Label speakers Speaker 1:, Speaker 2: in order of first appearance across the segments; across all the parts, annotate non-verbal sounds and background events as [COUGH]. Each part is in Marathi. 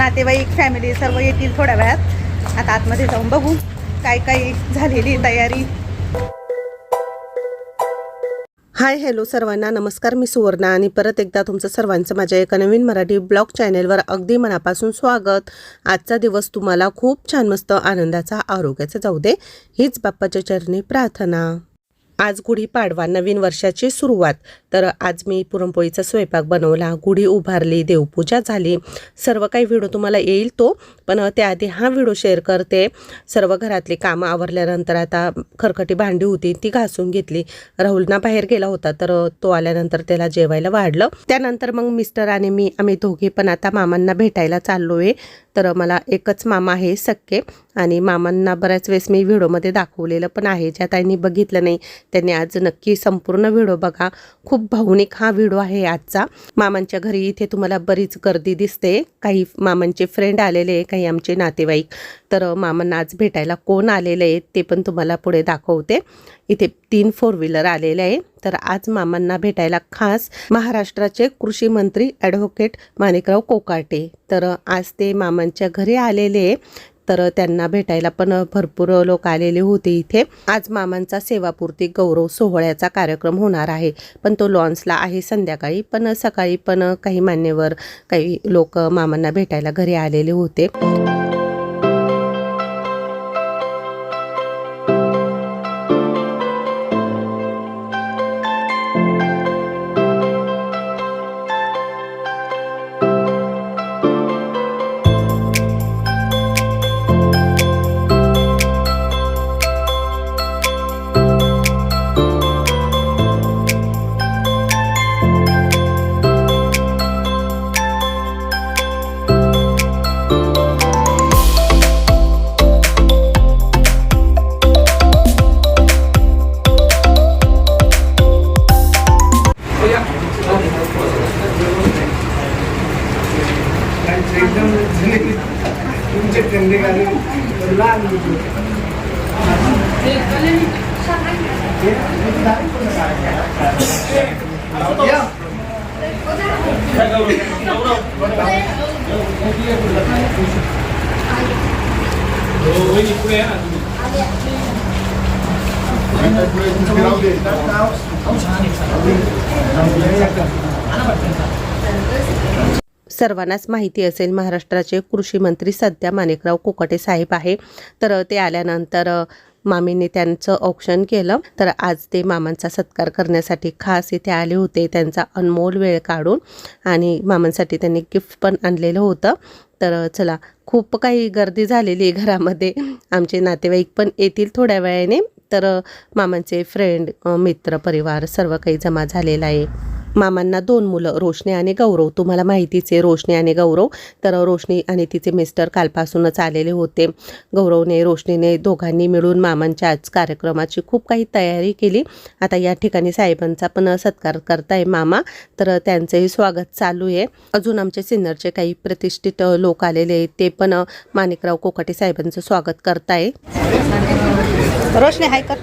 Speaker 1: नातेवाईक फॅमिली सर्व येतील थोड्या वेळात. आता आतमध्ये जाऊन बघू काय काय झालेली तयारी. हाय हॅलो सर्वांना. नमस्कार मी सुवर्णा आणि परत एकदा तुमचं सर्वांचं माझ्या एका नवीन मराठी ब्लॉग चॅनेलवर अगदी मनापासून स्वागत. आजचा दिवस तुम्हाला खूप छान मस्त आनंदाचा आरोग्याचा जाऊ दे. हीच बाप्पाच्या चरणी प्रार्थना. आज गुढीपाडवा नवीन वर्षाची सुरुवात. तर आज मी पुरणपोळीचा स्वयंपाक बनवला गुढी उभारली देवपूजा झाली. सर्व काही व्हिडिओ तुम्हाला येईल तो पण त्याआधी हा व्हिडिओ शेअर करते. सर्व घरातली कामं आवरल्यानंतर आता खरखटी भांडी होती ती घासून घेतली. राहुलना बाहेर गेला होता तर तो आल्यानंतर त्याला जेवायला वाढलं. त्यानंतर मग मिस्टर आणि मी आम्ही दोघे पण आता मामांना भेटायला चाललो आहे तर मला एकच मामा आहे सक्के आणि मामांना बऱ्याच वेळेस मी व्हिडिओमध्ये दाखवलेलं पण आहे ज्या ताईंनी बघितलं नाही त्यांनी आज नक्की संपूर्ण व्हिडिओ बघा. खूप भावनिक हा व्हिडिओ आहे आजचा. मामांच्या घरी इथे तुम्हाला बरीच गर्दी दिसते. काही मामांचे फ्रेंड आलेले आहे काही आमचे नातेवाईक. तर मामांना आज भेटायला कोण आलेले आहेत ते पण तुम्हाला पुढे दाखवते. इथे तीन फोर व्हीलर आलेले आहे. तर आज मामांना भेटायला खास महाराष्ट्राचे कृषी मंत्री ॲडव्होकेट माणिकराव कोकाटे. तर आज ते मामांच्या घरी आलेले आहे. तर त्यांना भेटायला पण भरपूर लोक आलेले होते इथे. आज मामांचा सेवापूर्ती गौरव सोहळ्याचा कार्यक्रम होणार आहे. पण तो लॉन्सला आहे संध्याकाळी. पण सकाळी पण काही मान्यवर काही लोक मामांना भेटायला घरी आलेले होते. सर्वांनाच माहिती असेल महाराष्ट्राचे कृषी मंत्री सध्या माणिकराव कोकटे साहेब आहे. तर ते आल्यानंतर मामींनी त्यांचं औक्षण केलं. तर आज ते मामांचा सत्कार करण्यासाठी खास इथे आले होते. त्यांचा अनमोल वेळ काढून आणि मामांसाठी त्यांनी गिफ्ट पण आणलेलं होतं. तर चला खूप काही गर्दी झालेली आहे घरामध्ये. आमचे नातेवाईक पण येतील थोड्या वेळाने. तर मामांचे फ्रेंड मित्र परिवार सर्व काही जमा झालेला आहे. मामांना दोन मुलं रोशनी आणि गौरव. तुम्हाला माहितीच आहे रोशनी आणि गौरव. तर रोशनी आणि तिचे मिस्टर कालपासूनच आलेले होते. गौरवने रोशनीने दोघांनी मिळून मामांच्या आज कार्यक्रमाची खूप काही तयारी केली. आता या ठिकाणी साहेबांचा पण सत्कार करताय मामा. तर त्यांचंही स्वागत चालू आहे. अजून आमचे सिन्नरचे काही प्रतिष्ठित लोक आलेले आहेत ते पण माणिकराव कोकाटे साहेबांचं स्वागत करताय. रोशनी हाय कर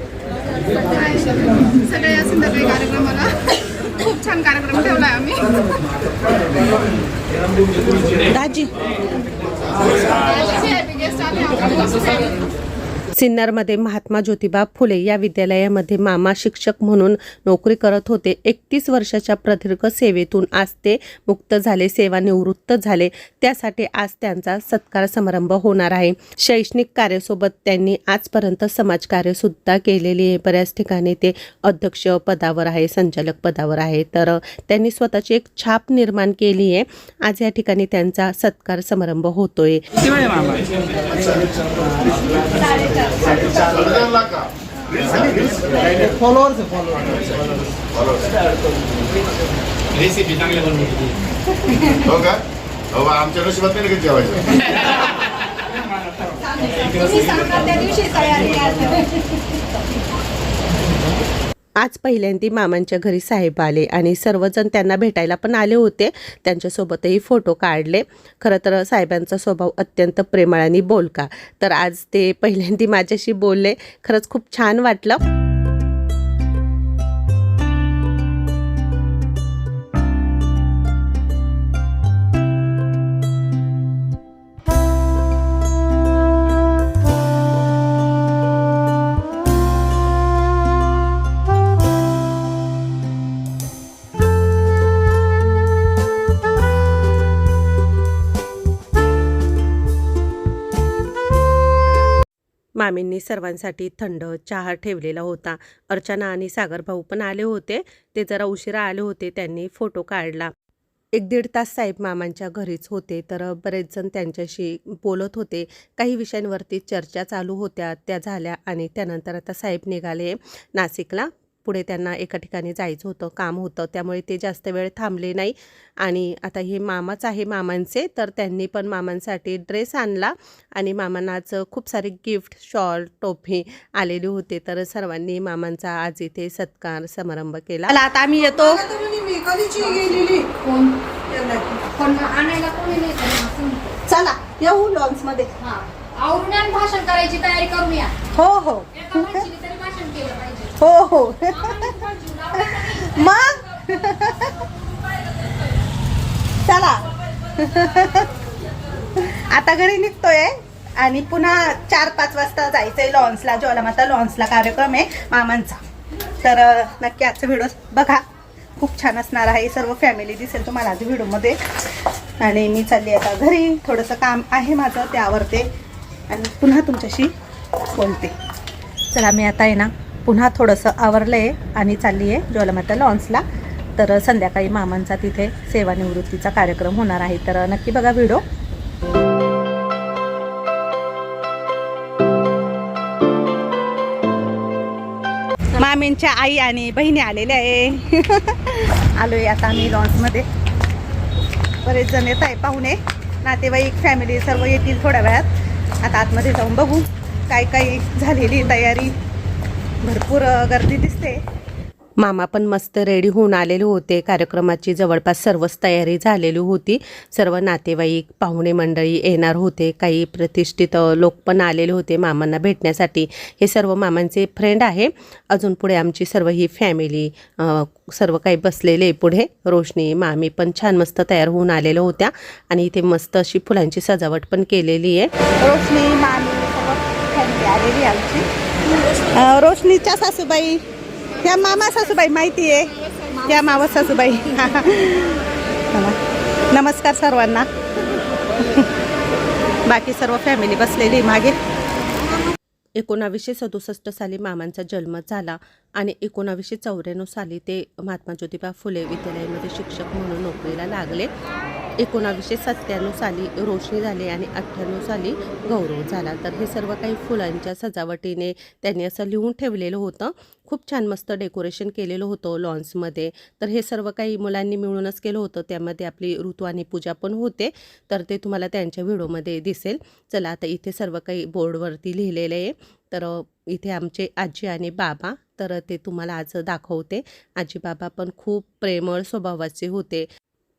Speaker 2: सगळ्या संध्याकाळी कार्यक्रमाला खूप छान कार्यक्रम ठेवलाय आम्ही
Speaker 1: दाजी. सिन्नरमध्ये महात्मा ज्योतिबा फुले या विद्यालयामध्ये मामा शिक्षक म्हणून नोकरी करत होते. एकतीस वर्षाच्या प्रदीर्घ सेवेतून आज ते मुक्त झाले सेवानिवृत्त झाले. त्यासाठी आज त्यांचा सत्कार समारंभ होणार आहे. शैक्षणिक कार्यासोबत त्यांनी आजपर्यंत समाजकार्यसुद्धा केलेली आहे. बऱ्याच ठिकाणी ते अध्यक्ष पदावर आहे संचालक पदावर आहे. तर त्यांनी स्वतःची एक छाप निर्माण केली आहे. आज या ठिकाणी त्यांचा सत्कार समारंभ होतोय.
Speaker 3: फॉलोअर्स फॉलोअर्स
Speaker 4: रेसिपी चांगल्या बनवली
Speaker 5: हो का हो आमच्या नशिबात नाही ना जेवायचं
Speaker 1: आज पहिल्यांदा मामांच्या घरी साहेब आले आणि सर्वजण त्यांना भेटायला पण आले होते. त्यांच्यासोबतही फोटो काढले. खरं तर साहेबांचा स्वभाव अत्यंत प्रेमळ आणि बोलका. तर आज ते पहिल्यांदा माझ्याशी बोलले. खरंच खूप छान वाटलं. मामींनी सर्वांसाठी थंड चहा ठेवलेला होता. अर्चना आणि सागरभाऊ पण आले होते. ते जरा उशिरा आले होते त्यांनी फोटो काढला. एक दीड तास साहेब मामांच्या घरीच होते तर बरेच जण त्यांच्याशी बोलत होते. काही विषयांवरती चर्चा चालू होत्या त्या झाल्या आणि त्यानंतर आता साहेब निघाले नाशिकला. पुढे त्यांना एका ठिकाणी जायचं होतं काम होतं. त्यामुळे ते जास्त वेळ थांबले नाही. आणि आता हे मामाच आहे मामांचे तर त्यांनी पण मामांसाठी ड्रेस आणला. आणि मामांना आज खूप सारे गिफ्ट शॉल टोपी आलेले होते. तर सर्वांनी मामांचा आज इथे सत्कार समारंभ केला. आता आम्ही येतो. चला येऊ लॉन्च मध्ये
Speaker 2: हा. भाषण करायची तयारी करून या.
Speaker 1: हो हो.
Speaker 2: एका माणसाने तरी भाषण केलं पाहिजे.
Speaker 1: हो हो
Speaker 2: आम्हाला जीव लावायचा नाही.
Speaker 1: मग चला [LAUGHS] आता घरी निघतोय आणि पुन्हा चार पाच वाजता जायचंय लॉन्सला ज्वालामाता लॉन्सला कार्यक्रम आहे मामांचा. तर नक्की आजचा व्हिडिओ बघा. खूप छान असणार आहे सर्व फॅमिली दिसेल तुम्हाला आज व्हिडिओमध्ये. आणि मी चालली आता घरी. थोडंसं काम आहे माझं ते आवरते आणि पुन्हा तुमच्याशी बोलते. चला मी आता आहे ना पुन्हा थोडंसं आवरलं आहे आणि चालली आहे ज्वालामाता लॉन्सला. तर संध्याकाळी मामांचा तिथे सेवानिवृत्तीचा कार्यक्रम होणार आहे. तर नक्की बघा व्हिडिओ. मामींच्या आई आणि बहिणी आलेल्या आहे. [LAUGHS] आलोय आता आम्ही लॉन्समध्ये. बरेच जण येत आहे पाहुणे. नातेवाईक फॅमिली सर्व येतील थोड्या वेळात. आता आतमध्ये जाऊन बघू काय काय झालेली तयारी. भरपूर गर्दी दिसते. मामा पण मस्त रेडी होऊन आलेले होते. कार्यक्रमाची जवळपास सर्वच तयारी झालेली होती. सर्व नातेवाईक पाहुणे मंडळी येणार होते. काही प्रतिष्ठित लोक पण आलेले होते मामांना भेटण्यासाठी. हे सर्व मामांचे फ्रेंड आहे. अजून पुढे आमची सर्व ही फॅमिली सर्व काही बसलेले पुढे. रोशनी मामी पण छान मस्त तयार होऊन आलेल्या होत्या. आणि इथे मस्त अशी फुलांची सजावट पण केलेली आहे. रोशनी मामी सर्व फॅमिली आलेली आमची. रोशनीच्या सासूबाई. ह्या मामा सासूबाई माहिती आहे. या मामा सासूबाई. नमस्कार सर्वांना. बाकी सर्व फॅमिली बसलेली मागे. एकोणावीसशे सदुसष्ट साली मामांचा जन्म झाला आणि एकोणावीसशे चौऱ्याण्णव साली ते महात्मा ज्योतिबा फुले विद्यालयामध्ये शिक्षक म्हणून नोकरीला लागले. एकोणावीसशे सत्त्याण्णव साली रोशनी झाली आणि अठ्ठ्याण्णव साली गौरव झाला. तर हे सर्व काही फुलांच्या सजावटीने त्यांनी असं लिहून ठेवलेलं होतं. खूप छान मस्त डेकोरेशन केलेलं होतं लॉन्समध्ये. तर हे सर्व काही मुलांनी मिळूनच केलं होतं. त्यामध्ये आपली ऋतू आणि पूजा पण होते. तर ते तुम्हाला त्यांच्या व्हिडिओमध्ये दिसेल. चला आता इथे सर्व काही बोर्डवरती लिहिलेलं आहे. तर इथे आमचे आजी आणि बाबा. तर ते तुम्हाला आज दाखवते. आजी बाबा पण खूप प्रेमळ स्वभावाचे होते.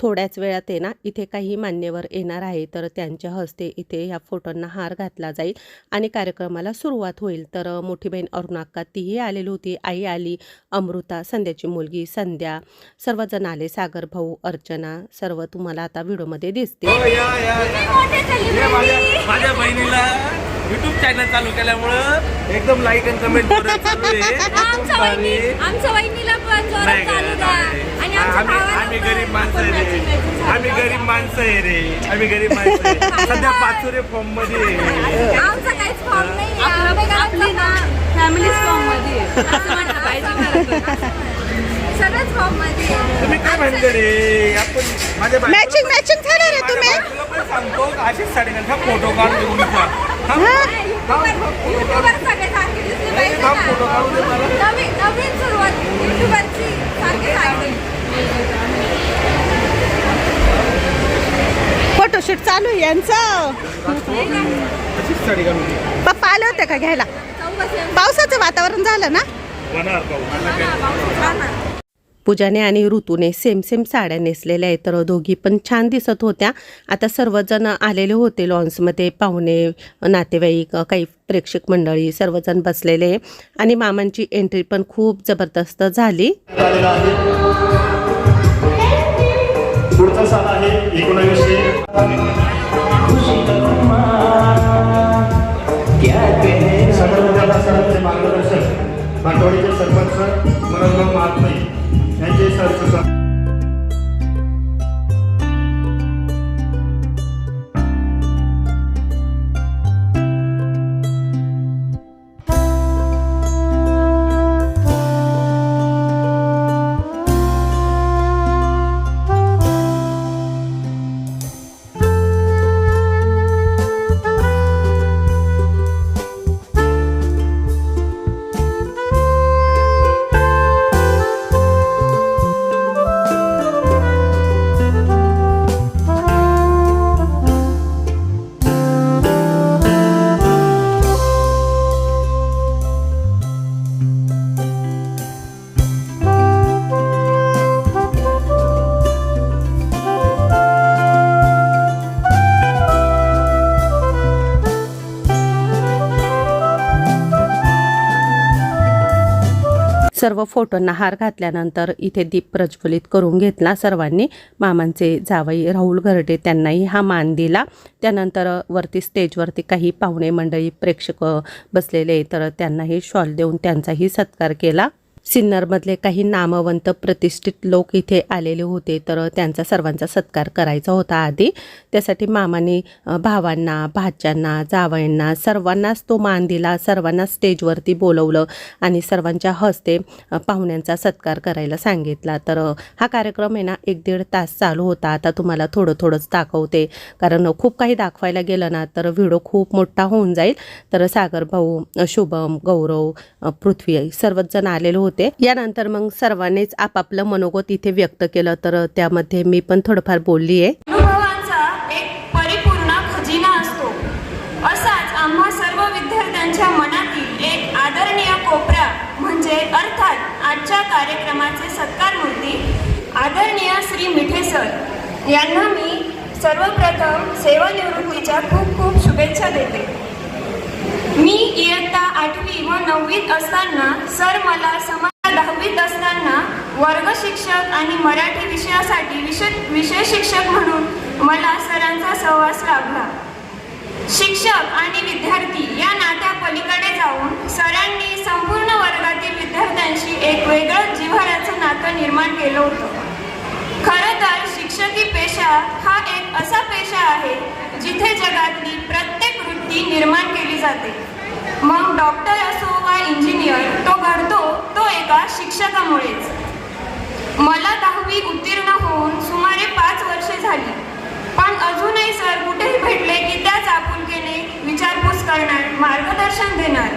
Speaker 1: थोड्याच वेळात आहे ना इथे काही मान्यवर येणार आहे तर त्यांच्या हस्ते इथे ह्या फोटोंना हार घातला जाईल आणि कार्यक्रमाला सुरुवात होईल. तर मोठी बहीण अरुणाक्का तीही आलेली होती. आई आली अमृता संध्याची मुलगी संध्या सर्वजण आले सागर भाऊ अर्चना सर्व तुम्हाला आता व्हिडिओमध्ये दिसते
Speaker 4: हो, या, या, या. हे माझ्या माझ्या बहिणीला युट्यूब चॅनल चालू केल्यामुळं एकदम लाईक आणि कमेंट चालू आहे. खूप भारी.
Speaker 6: आमच्या वहिनीला पण
Speaker 4: नाही
Speaker 6: जोरात चालू द्या. आणि आमच्या
Speaker 4: आम्ही
Speaker 6: भावाला
Speaker 4: आम्ही
Speaker 6: पण
Speaker 4: गरीब माणसं आहे रे
Speaker 6: matching matching चालू
Speaker 4: आम्ही. गरीब माणसं आहे रे. आम्ही गरीब माणसं आहे. [LAUGHS] सध्या पाचोरे फॉर्ममध्ये आहे.
Speaker 6: आमचा काहीच फॉर्म नाही फॅमिली फॉर्ममध्ये असं म्हटलं पाहिजे सगळ्याच फॉर्ममध्ये आहे.
Speaker 4: तुम्ही काय म्हणते रे? आपण माझ्या बायकोला
Speaker 1: मॅचिंग मॅचिंग झालं रे
Speaker 4: माझ्या
Speaker 1: तुम्ही.
Speaker 4: बायकोला पण सांगतो अशीच साडी घाल. फोटो काढ देऊन
Speaker 1: फोटोशूट चालू आहे यांचं. पप्पा आले होते का घ्यायला? पावसाचं वातावरण झालं ना? पूजाने आणि ऋतूने सेम सेम साड्या नेसलेल्या आहेत. तर दोघी पण छान दिसत होत्या. आता सर्वजण आलेले होते लॉन्समध्ये पाहुणे नातेवाईक काही प्रेक्षक मंडळी सर्वजण बसलेले. आणि मामांची एंट्री पण खूप जबरदस्त झाली.
Speaker 7: पुढचा साल आहे एकोणावीसशे सदर म्हणजे मार्गदर्शक माटवाडीचे सरपंच मनोज महात्मे. यांचे सरसुद्धा
Speaker 1: सर्व फोटोंना हार घातल्यानंतर इथे दीप प्रज्वलित करून घेतला. सर्वांनी मामांचे जावई राहुल घरटे त्यांनाही हा मान दिला. त्यानंतर वरती स्टेजवरती काही पाहुणे मंडळी प्रेक्षक बसलेले तर त्यांनाही शॉल देऊन त्यांचाही सत्कार केला. सिन्नरमधले काही नामवंत प्रतिष्ठित लोक इथे आलेले होते तर त्यांचा सर्वांचा सत्कार करायचा होता आधी. त्यासाठी मामाने भावांना भाच्यांना जावयांना सर्वांनाच तो मान दिला सर्वांना स्टेजवरती बोलवलं आणि सर्वांच्या हस्ते पाहुण्यांचा सत्कार करायला सांगितला. तर हा कार्यक्रम आहे ना एक दीड तास चालू होता. आता तुम्हाला थोडं थोडंच दाखवते. कारण खूप काही दाखवायला गेलं ना तर व्हिडिओ खूप मोठा होऊन जाईल. तर सागर भाऊ शुभम गौरव पृथ्वी सर्वच जण आलेले होते. यानंतर मग सर्वांनीच आपापलं मनोगत इथे व्यक्त केलं. तर त्यामध्ये मी पण थोडंफार बोलली आहे
Speaker 6: अनुभवांचा एक परिपूर्ण असतो. असाच आम्हा सर्व विद्यार्थ्यांच्या मनातील एक आदरणीय म्हणजे अर्थात आजच्या कार्यक्रमाचे सत्कार मूर्ती आदरणीय श्री मिठे सर. यांना मी सर्वप्रथम सेवानिवृत्तीच्या खूप खूप शुभेच्छा देते मी इयत्ता आठवी व नववीत असताना सर मला समाज दहावीत असताना वर्ग शिक्षक आणि मराठी विषयासाठी विषय विषय शिक्षक म्हणून मला सरांचा सहवास लाभला. शिक्षक आणि विद्यार्थी या नात्या पलीकडे जाऊन सरांनी संपूर्ण वर्गातील विद्यार्थ्यांशी एक वेगळं जिव्हाळ्याचं नातं निर्माण केलं होतं. खरं तर शिक्षकी पेशा हा एक असा पेशा आहे जिथे जगातली प्रत्येक वृत्ती निर्माण केली जाते. मग डॉक्टर असो वा इंजिनियर तो घडतो तो एका शिक्षकामुळेच. मला दहावी उत्तीर्ण होऊन सुमारे पाच वर्षे झाली. पण अजूनही सर कुठेही भेटले की त्याच आपुलकीने विचारपूस करणार मार्गदर्शन देणार.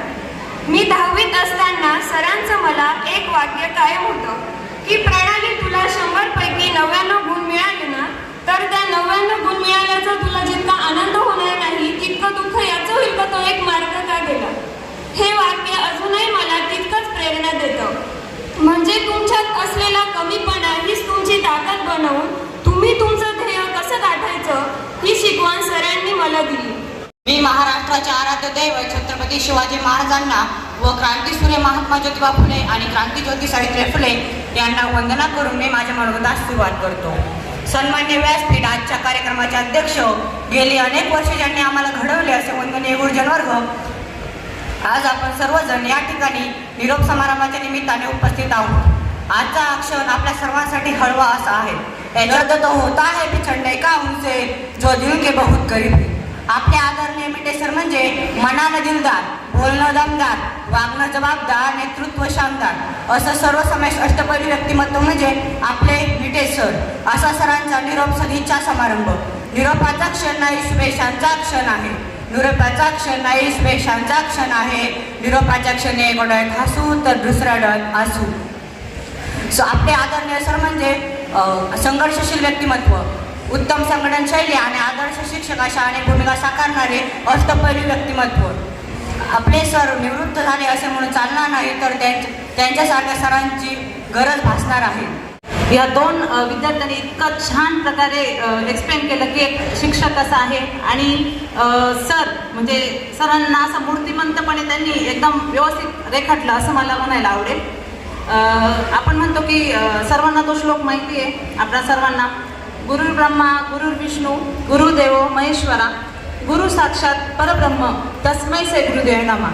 Speaker 6: मी दहावीत असताना सरांचं मला एक वाक्य कायम होतं की प्रणाली तुला शंभर पैकी नव्याण्णव गुण मिळाले ना तर त्या नव्याण्णव गुण मिळाल्याचा तुला जितका आनंद होणार नाही दुःख याचं होईल का तो एक मार्ग का गेला? हे वाक्य अजूनही मला तितकंच प्रेरणा देतं. म्हणजे तुमच्यात असलेला कमीपणा हीच तुमची ताकद बनवून तुम्ही तुमचं ध्येय कसं गाठायचं ही शिकवण सरांनी मला दिली.
Speaker 8: मी महाराष्ट्राचे आराध्य दैव छत्रपती शिवाजी महाराजांना व क्रांतीसूर्य महात्मा ज्योतिबा फुले आणि क्रांती ज्योती सावित्री फुले यांना वंदना करून मी माझ्या मनोगतास सुरुवात करतो. सन्मान्य व्यासपीठ आजच्या कार्यक्रमाचे अध्यक्ष गेली अनेक वर्षे ज्यांनी आम्हाला घडवले असे वंदनीय गुरुजन वर्ग आज आपण सर्वजण या ठिकाणी निरोप समारंभाच्या निमित्ताने उपस्थित आहोत. आजचा हा क्षण आपल्या सर्वांसाठी हळवा असा आहे. याच्यात तो होता है पिछड़ने का उनसे जो दिल के बहुत गरीब आपले आदरणीय मिटे सर म्हणजे मनानं दिलदार. बोलणं दमदार वागणं जबाबदार नेतृत्व शानदार. असं सर्वसमेश अष्टपैलू व्यक्तिमत्व म्हणजे आपले विटे सर. असा सरांचा निरोप सदिच्छा समारंभ. निरोपाचा क्षण नाही शुभेच्छांचा क्षण आहे. निरोपाचा क्षण नाही शुभेच्छांचा क्षण आहे. निरोपाच्या क्षणी एक डोळ्यात हसू तर दुसऱ्या डोळ्यात आसू. सो आपले आदरणीय सर म्हणजे संघर्षशील व्यक्तिमत्व. उत्तम संघटन शैली आणि आदर्श शिक्षक अशा अनेक भूमिका साकारणारे अष्टपैलू व्यक्तिमत्व. आपले सर निवृत्त झाले असे म्हणून चालणार नाही तर त्यांच्या त्यांच्यासारख्या सरांची गरज भासणार आहे.
Speaker 9: या दोन विद्यार्थ्यांनी इतकं छान प्रकारे एक्सप्लेन केलं की एक शिक्षक कसा आहे आणि सर म्हणजे सरांना असं मूर्तिमंतपणे त्यांनी एकदम व्यवस्थित रेखाटलं असं मला म्हणायला आवडेल. आपण म्हणतो की सर्वांना तो श्लोक माहिती आहे. आपल्या सर्वांना गुरुर्ब्रह्मा ब्रह्मा विष्णू गुरुदेव महेश्वरा गुरु साक्षात परब्रह्म तस्मै से गुरुदेव नामा.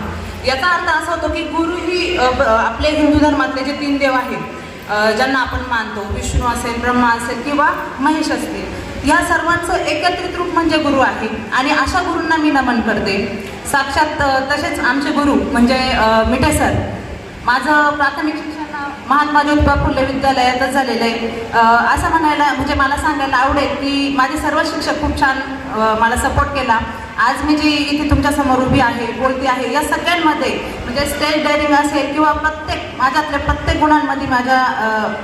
Speaker 9: याचा अर्थ असा होतो की गुरु ही आपले हिंदू धर्मातले जे तीन देव आहेत ज्यांना आपण मानतो विष्णू असेल ब्रह्मा असेल किंवा महेश असतील या सर्वांचं एकत्रित रूप म्हणजे गुरु आहे. आणि अशा गुरूंना मी नमन करते. साक्षात तसेच आमचे गुरु म्हणजे मिठे सर माझं प्राथमिक शिक्षण महात्मा ज्योतिबा फुले विद्यालयातच झालेलं आहे. असं म्हणायला म्हणजे मला सांगायला आवडेल की माझे सर्व शिक्षक खूप छान मला सपोर्ट केला. आज मी जी इथे तुमच्यासमोर उभी आहे बोलती आहे या सगळ्यांमध्ये म्हणजे स्टेज डायरिंग असेल किंवा प्रत्येक माझ्यातल्या प्रत्येक गुणांमध्ये माझ्या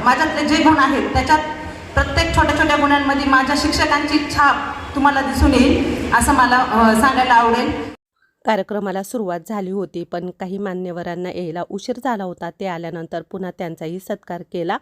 Speaker 9: माझ्यातले जे गुण आहेत त्याच्यात प्रत्येक छोट्या छोट्या गुणांमध्ये माझ्या शिक्षकांची छाप तुम्हाला दिसून येईल असं मला सांगायला आवडेल.
Speaker 1: कार्यक्रमाला सुरुवात झाली होती पण काही मान्यवरांना यायला उशीर झाला होता. ते आल्यानंतर पुन्हा त्यांचाही सत्कार केला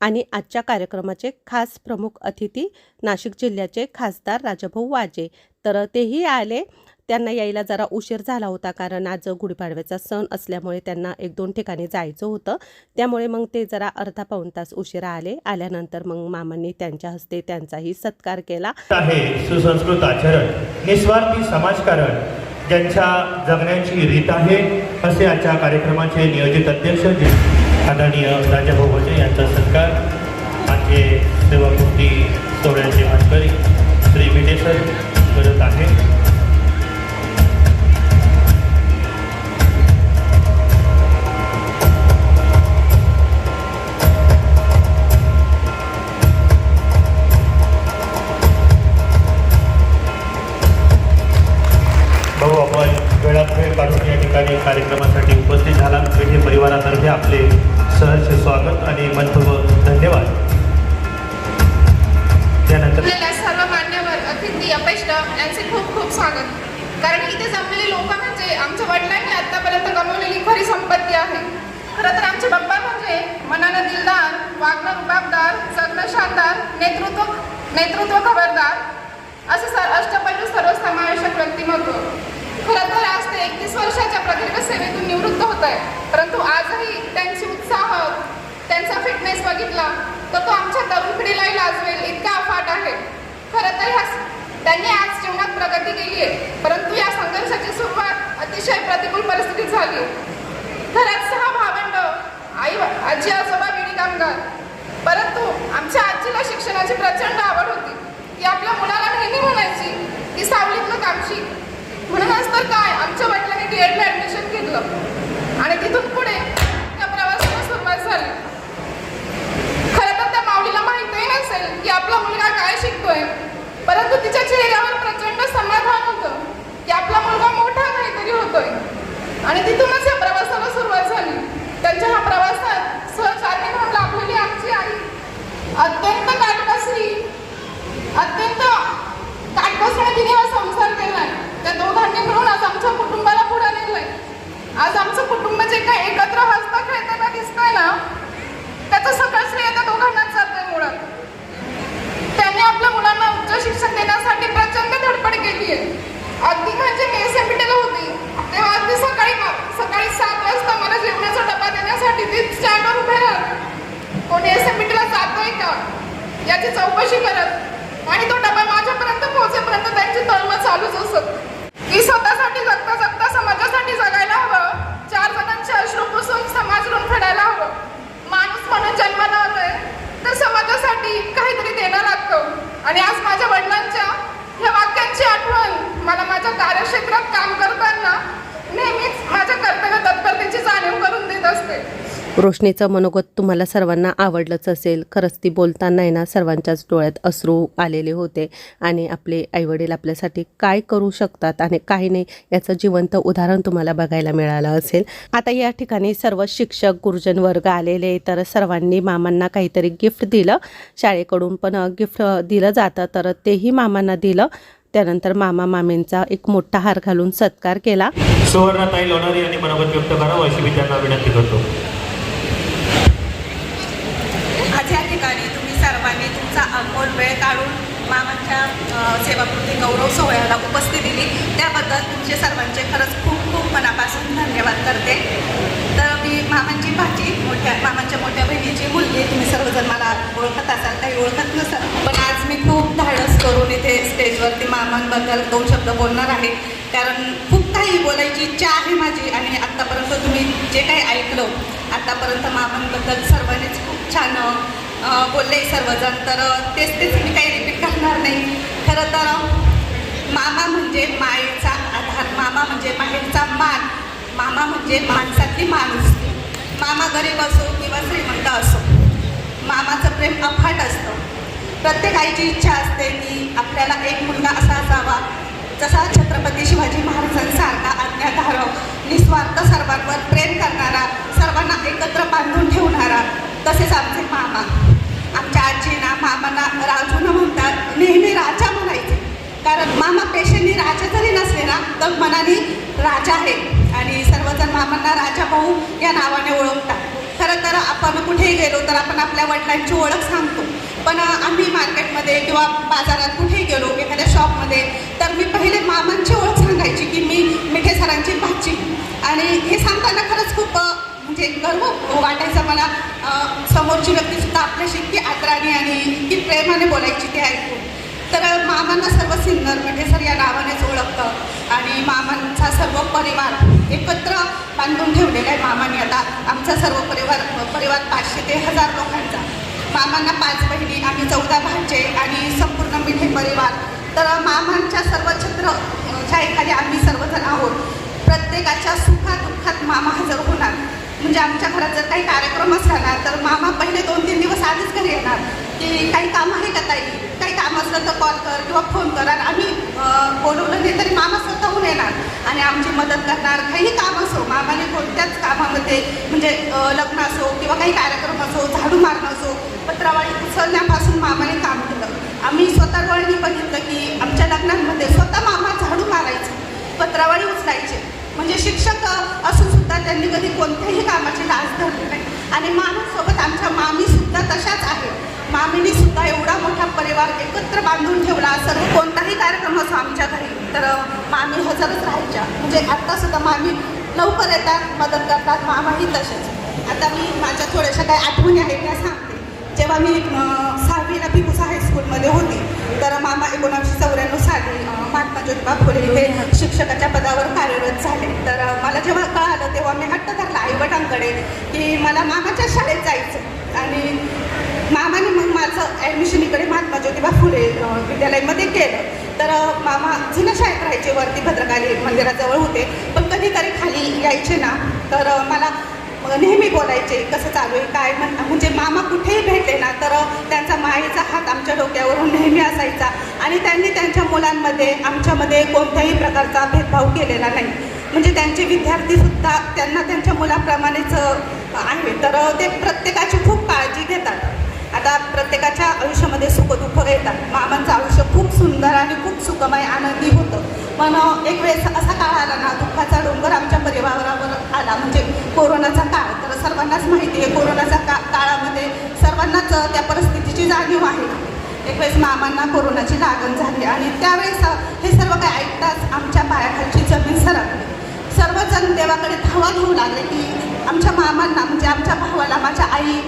Speaker 1: आणि आजच्या कार्यक्रमाचे खास प्रमुख अतिथी नाशिक जिल्ह्याचे खासदार राजभाऊ वाजे. तर तेही आले. त्यांना यायला जरा उशीर झाला होता कारण आज गुढीपाडव्याचा सण असल्यामुळे त्यांना एक दोन ठिकाणी जायचं होतं. त्यामुळे मग ते जरा अर्धा पाऊण तास उशिरा आले. आल्यानंतर मग मामांनी त्यांच्या हस्ते त्यांचाही सत्कार केला.
Speaker 7: आहे सुसंस्कृत आचरण निस्वार्थी समाजकारण ज्यांच्या जगण्याची रीत आहे असे आजच्या कार्यक्रमाचे नियोजित अध्यक्ष जे आदरणीय राजाभाऊ भोजे यांचा सत्कार आमचे सेवापूर्ती सोहळ्याचे मानकरी श्री विटेसर करत आहे
Speaker 10: केली आहे परंतु या संघर्षाची सुरुवात अतिशय प्रतिकूल परिस्थितीत झाली. घरात सहा भावंड आई आजी आजोबा विडी कामगार. परंतु आमच्या आजीला शिक्षणाची प्रचंड आवड होती. ती आपल्या मुलाला नेहमी म्हणायची ती सावलीतलं कामशी म्हणूनच तर काय आमच्या वडिलांनी डी एडला ॲडमिशन घेतलं. आणि तिथून पुढे त्या प्रवासाला सुरुवात झाली. खरं तर त्या माऊलीला माहितही नसेल की आपला मुलगा काय शिकतोय. परंतु तिच्या चेहऱ्यावर प्रचंड समाधान होतं. की आपला मुलगा मोठा काहीतरी होतोय. आणि तिथूनच या प्रवासाला सुरुवात झाली. त्यांच्या ह्या प्रवासात सहचार्य म्हणून लाभलेली आमची आई अत्यंत काटकसरी अत्यंत काटकसरीने तिने हा संसार केलाय. त्या दोघांनी मिळून आज आमच्या कुटुंबाला पुढे नेलंय. आज आमचं कुटुंब जे काही एकत्र हसता खेळताना दिसतंय ना त्याचं सगळं श्रेय त्या दोघांनाच जातंय मुळात त्यांनी आपल्या मुलांना उच्च शिक्षण देण्यासाठी प्रचंड धडपड केली आहे अगदी म्हणजे मी एस एम होती तेव्हा अगदी सकाळी सकाळी सात वाजता मला जेवणाचा डबा तिथेच स्टँडवर उभे राहत कोणी एस एम जातोय का? याची चौकशी करत. आणि तो डबा माझ्यापर्यंत पोहोचेपर्यंत त्यांची तळमळ चालूच असत. की स्वतःसाठी जगता जगता समाजासाठी जगायला हवं. चार जणांचे अश्रू पुसून समाज ऋण फेडायला हवं. माणूस म्हणून जन्माला आलोय तर समाजासाठी काहीतरी देणं लागतं. आणि आज माझ्या वडिलांच्या ह्या वाक्यांची आठवण मला माझ्या कार्यक्षेत्रात काम करताना नेहमीच माझ्या कर्तव्य तत्परतेची जाणीव करून देत असते.
Speaker 1: रोशनीचं मनोगत तुम्हाला सर्वांना आवडलंच असेल. खरंच ती बोलताना आहे ना सर्वांच्याच डोळ्यात अश्रू आलेले होते. आणि आपले आईवडील आपल्यासाठी काय करू शकतात आणि काही नाही याचं जिवंत उदाहरण तुम्हाला बघायला मिळालं असेल. आता या ठिकाणी सर्व शिक्षक गुरुजन वर्ग आलेले तर सर्वांनी मामांना काहीतरी गिफ्ट दिलं. शाळेकडून पण गिफ्ट दिलं जातं तर तेही मामांना दिलं. त्यानंतर मामा मामींचा एक मोठा हार घालून सत्कार केला.
Speaker 7: सुवर्णताई लोणारी यांनी मनोगत व्यक्त करावं अशी मी त्यांना विनंती करतो
Speaker 2: आज या ठिकाणी तुम्ही सर्वांनी तुमचा अनमोल वेळ काढून मामांच्या अ, सेवाकृती गौरव सोहळ्याला उपस्थित दिली. त्याबद्दल तुमचे सर्वांचे खरंच खूप खूप मनापासून धन्यवाद करते. तर मी मामांची भाची मोठ्या मामांच्या मोठ्या बहिणीची मुलगी तुम्ही सर्वजण मला ओळखत असाल काही ओळखत नसाल. पण आज मी खूप धाडस करून इथे स्टेजवरती मामांबद्दल दोन शब्द बोलणार आहे. कारण खूप काही बोलायची इच्छा आहे माझी आणि आत्तापर्यंत तुम्ही जे काही ऐकलं आत्तापर्यंत मामांबद्दल सर्वांनीच खूप छान बोलले सर्वजण तर तेच तेच मी काही रिपीट करणार नाही. खरं तर मामा म्हणजे मायेचा आधार मामा म्हणजे माहेरचा मान मामा म्हणजे माणसातली माणूस. मामा गरीब असो किंवा श्रीमंत असो मामाचं प्रेम अफाट असतं. प्रत्येक आईची इच्छा असते की आपल्याला एक मुलगा असा असावा जसा छत्रपती शिवाजी महाराजांसारखा आज्ञाधारक निस्वार्थ सर्वांवर प्रेम करणारा सर्वांना एकत्र बांधून ठेवणारा तसेच आमचे मामा. आमच्या आजीना मामांना राजू न म्हणतात नेहमी राजा म्हणायचे. कारण मामा पेशेंनी राजा जरी नसले ना तर मनाने राजा आहे. आणि सर्वजण मामांना राजा भाऊ या नावाने ओळखतात. खरं तर आपण कुठेही गेलो तर आपण आपल्या वडिलांची ओळख सांगतो. पण आम्ही मार्केटमध्ये किंवा बाजारात कुठेही गेलो एखाद्या शॉपमध्ये तर मी पहिले मामांची ओळख सांगायची की मी मिठे सरांची भाची. आणि हे सांगताना खरंच खूप म्हणजे गर्व हो वाटायचा मला. समोरची व्यक्तीसुद्धा आपल्याशी इतकी आदराने आणि इतकी प्रेमाने बोलायची ते ऐकून. तर मामांना सर्व सिन्नर म्हणजे सर या नावानेच ओळखतं. आणि मामांचा सर्व परिवार एकत्र बांधून ठेवलेला आहे मामांनी. आता आमचा सर्व परिवार परिवार पाचशे ते हजार लोकांचा. मामांना पाच बहिणी आम्ही चौदा भाचे आणि संपूर्ण मिठे परिवार. तर मामांच्या सर्व छत्र ज्या एखादी एखाद्या आम्ही सर्वजण आहोत. प्रत्येकाच्या सुखात दुःखात मामा हजर होणार. म्हणजे आमच्या घरात जर काही कार्यक्रम असला ना तर मामा पहिले दोन तीन दिवस आधीच घरी येणार. की काही काम आहे का ताई? काही काम असलं तर कॉल कर किंवा फोन कर. आणि आम्ही बोलवलं नाही तरी मामा स्वतःहून येणार. आणि आमची मदत करणार. काही काम असो मामाने कोणत्याच कामामध्ये म्हणजे लग्न असो किंवा काही कार्यक्रम असो झाडू मारणं असो पत्रावळी उचलण्यापासून मामाने काम केलं. आम्ही स्वतः डोळ्यांनी बघितलं की आमच्या लग्नांमध्ये स्वतः मामा झाडू मारायचे पत्रावळी उचलायचे. म्हणजे शिक्षक असून सुद्धा त्यांनी कधी कोणत्याही कामाची लाज धरली नाही. आणि मामासोबत आमच्या मामीसुद्धा तशाच आहेत. मामीने सुद्धा एवढा मोठा परिवार एकत्र बांधून ठेवला सर्व कोणताही कार्यक्रम असो आमच्या घरी तर मामी हजरच राहायच्या. म्हणजे आत्ता सुद्धा मामी लवकर येतात मदत करतात मामाही तसेच. आता मी माझ्या थोड्याशा काही आठवणी आहेत त्या सांग जेव्हा मी सहावीला पिकुसा हायस्कूलमध्ये होती तर मामा एकोणीसशे चौऱ्याण्णव साली महात्मा ज्योतिबा फुले हे शिक्षकाच्या पदावर कार्यरत झाले. तर मला जेव्हा कळालं तेव्हा मी हट्ट धरला आईवडांकडे की मला मामाच्या शाळेत जायचं आणि मामाने मग माझं ॲडमिशन इकडे महात्मा ज्योतिबा फुले विद्यालयामध्ये केलं. तर मामा जुन्या शाळेत राहायचे वरती भद्रकाली मंदिराजवळ होते. पण कधीतरी खाली यायचे ना तर मला नेहमी बोलायचे कसं चालू आहे काय म्हण म्हणजे मामा कुठेही भेटले ना तर त्यांचा मायेचा हात आमच्या डोक्यावरून नेहमी असायचा. आणि त्यांनी त्यांच्या मुलांमध्ये आमच्यामध्ये कोणत्याही प्रकारचा भेदभाव केलेला नाही. म्हणजे त्यांचे विद्यार्थीसुद्धा त्यांना त्यांच्या मुलाप्रमाणेच आहे. तर ते प्रत्येकाची खूप काळजी घेतात. आता प्रत्येकाच्या आयुष्यामध्ये सुखदुःख येतात. मामांचं आयुष्य खूप सुंदर आणि खूप सुखमय आनंदी होतं. पण एक वेळेस असा काळ आला ना दुःखाचा डोंगर आमच्या परिवारावर आला. म्हणजे कोरोनाचा काळ. तर सर्वांनाच माहिती आहे कोरोनाच्या का काळामध्ये सर्वांनाच त्या परिस्थितीची जाणीव आहे. एक वेळेस मामांना कोरोनाची लागण झाली आणि त्यावेळेस हे सर्व काही ऐकताच आमच्या पायाखालची जमीन सरकली. सर्वजण देवाकडे धावा घेऊ लागले की आमच्या मामांना म्हणजे आमच्या भावाला माझ्या आई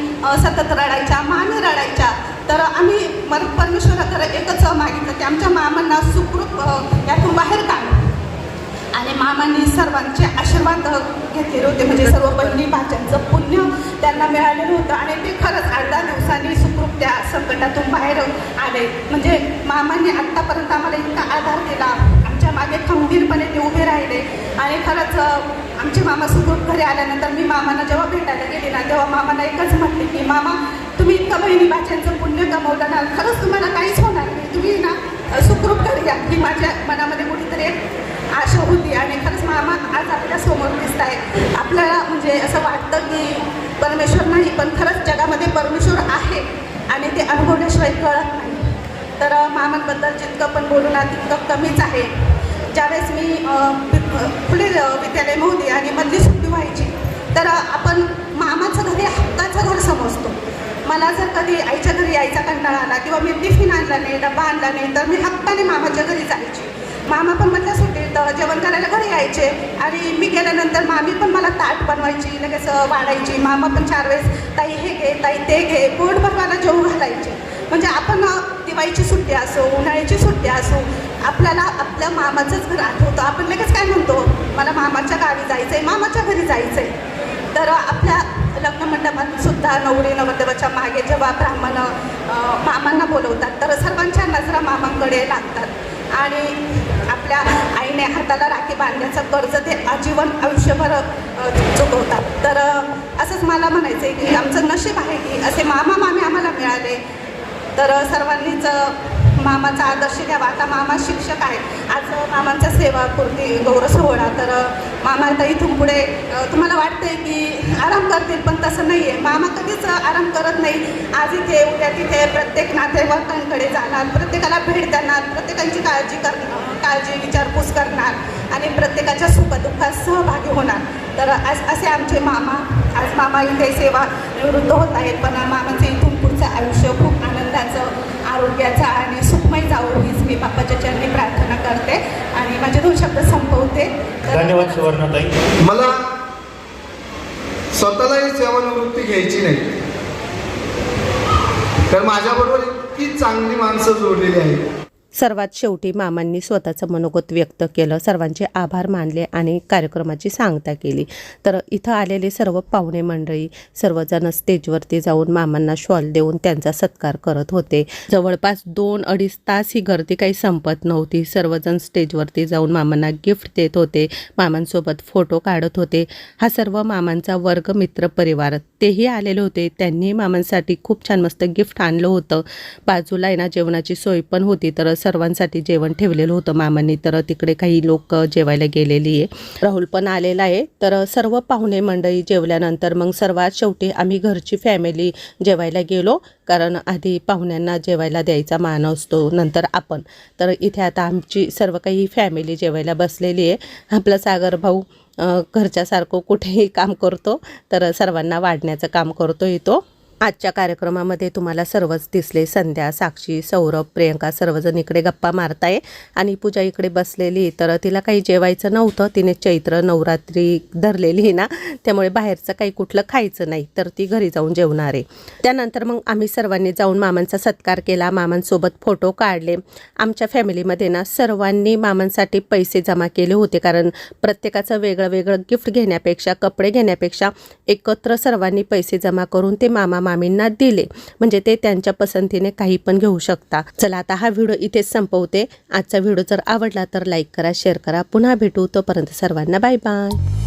Speaker 2: सतत रडायच्या मामी रडायच्या. तर आम्ही मग परमेश्वराकडे एकच मागितलं की आमच्या मामांना सुखरूप यातून बाहेर काढ. आणि मामांनी सर्वांचे आशीर्वाद घेतलेले होते. म्हणजे सर्व बहिणी भाच्यांचं पुण्य त्यांना मिळालेलं होतं. आणि ते खरंच अर्धा दिवसांनी सुखरूप त्या संकटातून बाहेर आले. म्हणजे मामांनी आत्तापर्यंत आम्हाला इतका आधार दिला. मागे खंबीरपणे ते उभे राहिले. आणि खरंच आमचे मामा सुखरूप घरी आल्यानंतर मी मामांना जेव्हा भेटायला गेले ना तेव्हा मामांना एकच म्हटले की मामा तुम्ही इतकं बहिणी भाच्यांचं पुण्य कमवलं ना खरंच तुम्हाला काहीच होणार नाही. तुम्ही ना सुखरूप घरी या. ही माझ्या मनामध्ये कुठेतरी एक आशा होती आणि खरंच मामा आज आपल्यासमोर दिसत आहे. आपल्याला म्हणजे असं वाटतं की परमेश्वर नाही पण खरंच जगामध्ये परमेश्वर आहे आणि ते अनुभवण्याशिवाय कळत नाही. तर मामांबद्दल जितकं पण बोलू ना तितकं कमीच आहे. ज्यावेळेस मी फुले विद्यालय होती आणि मधली सुट्टी व्हायची तर आपण मामाचं घर हे हक्काचं घर समजतो. मला जर कधी आईच्या घरी यायचा कंटाळा आला किंवा मी टिफिन आणला नाही डबा आणला नाही तर मी हक्काने मामाच्या घरी जायची. मामा पण मधल्या सुट्टीत जेवण करायला घरी यायचे आणि मी गेल्यानंतर मामी पण मला ताट बनवायची लगेच वाढायची. मामा पण चार वेळेस ताई हे घे ताई ते घे. पोटभर मला जेवू घालायचे. म्हणजे आपण दिवाळीची सुट्टी असो उन्हाळ्याची सुट्टी असो आपल्याला आपल्या मामाचंच घर आठवतं. आपण लगेच काय म्हणतो? मला मामाच्या गावी जायचं आहे मामाच्या घरी जायचं आहे तर आपल्या लग्न नवरी नवरदेवाच्या मागे जेव्हा ब्राह्मण मामांना बोलवतात तर सर्वांच्या नजरा मामांकडे लागतात. आणि आपल्या आईने हाताला राखी बांधण्याचं कर्ज ते आजीवन आयुष्यभर चुकवतात. तर असंच मला म्हणायचं आहे की आमचं नशीब आहे की असे मामा मामी आम्हाला मिळाले. तर सर्वांनीच मामाचा आदर्श घ्यावा. आता मामा शिक्षक आहेत. आज मामांच्या मामांचा सेवा पूर्ती गौरव सोहळा. तर मामा आता इथून पुढे तुम्हाला वाटतंय की आराम करतील पण तसं नाही आहे मामा कधीच आराम करत नाही. आज इथे उद्या तिथे प्रत्येक नातेवाईकांकडे जाणार प्रत्येकाला भेट देणार प्रत्येकांची काळजी करणार काळजी विचारपूस करणार आणि प्रत्येकाच्या सुखदुःखात सहभागी होणार. तर आज असे आमचे मामा आज मामा इथे सेवा निवृत्त होत आहेत. पण मामाचं इथून पुढचं आयुष्य खूप
Speaker 11: आनंदाचं आरोग्याचा आणि सुखमय जावो हीच मी बाप्पाच्या चरणी प्रार्थना करते आणि माझे दोन शब्द संपवते.
Speaker 7: धन्यवाद सुवर्णाताई.
Speaker 3: मला स्वतःलाही सेवानिवृत्ती घ्यायची नाही. तर माझ्याबरोबर इतकी चांगली माणसं जोडलेली आहेत.
Speaker 1: सर्वात शेवटी मामांनी स्वतःचं मनोगत व्यक्त केलं सर्वांचे आभार मानले आणि कार्यक्रमाची सांगता केली. तर इथं आलेले सर्व पाहुणे मंडळी सर्वजण स्टेजवरती जाऊन मामांना शॉल देऊन त्यांचा सत्कार करत होते. जवळपास दोन अडीच तास ही गर्दी काही संपत नव्हती. सर्वजण स्टेजवरती जाऊन मामांना गिफ्ट देत होते. मामांसोबत फोटो काढत होते. हा सर्व मामांचा वर्ग मित्र परिवार. तेही आलेले होते. त्यांनी मामांसाठी खूप छान मस्त गिफ्ट आणलं होतं. बाजूला आहे ना जेवणाची सोय पण होती. तर सर्वांसाठी जेवण ठेवलेलं होतं मामांनी. तर तिकडे काही लोक जेवायला गेलेली आहे. राहुल पण आलेला आहे. तर सर्व पाहुणे मंडळी जेवल्यानंतर मग सर्वात शेवटी आम्ही घरची फॅमिली जेवायला गेलो. कारण आधी पाहुण्यांना जेवायला द्यायचा मान असतो नंतर आपण. तर इथे आता आमची सर्व काही फॅमिली जेवायला बसलेली आहे. आपला सागर भाऊ घरच्यासारखं कुठेही काम करतो. तर सर्वांना वाढण्याचं काम करतो येतो आजच्या कार्यक्रमामध्ये तुम्हाला सर्वच दिसले. संध्या साक्षी सौरभ प्रियंका सर्वजण इकडे गप्पा मारताय. आणि पूजा इकडे बसलेली तर तिला काही जेवायचं नव्हतं. तिने चैत्र नवरात्री धरलेली आहे ना त्यामुळे बाहेरचं काही कुठलं खायचं नाही तर ती घरी जाऊन जेवणार आहे. त्यानंतर मग आम्ही सर्वांनी जाऊन मामांचा सत्कार केला. मामांसोबत फोटो काढले. आमच्या फॅमिलीमध्ये ना सर्वांनी मामांसाठी पैसे जमा केले होते. कारण प्रत्येकाचं वेगळं वेगळं गिफ्ट घेण्यापेक्षा कपडे घेण्यापेक्षा एकत्र सर्वांनी पैसे जमा करून ते मामा मामींना दिले. म्हणजे ते त्यांच्या पसंतीने काही पण घेऊ शकता. चला आता हा व्हिडिओ इथेच संपवते. आजचा व्हिडिओ जर आवडला तर लाईक करा शेअर करा. पुन्हा भेटू. तोपर्यंत सर्वांना बाय बाय.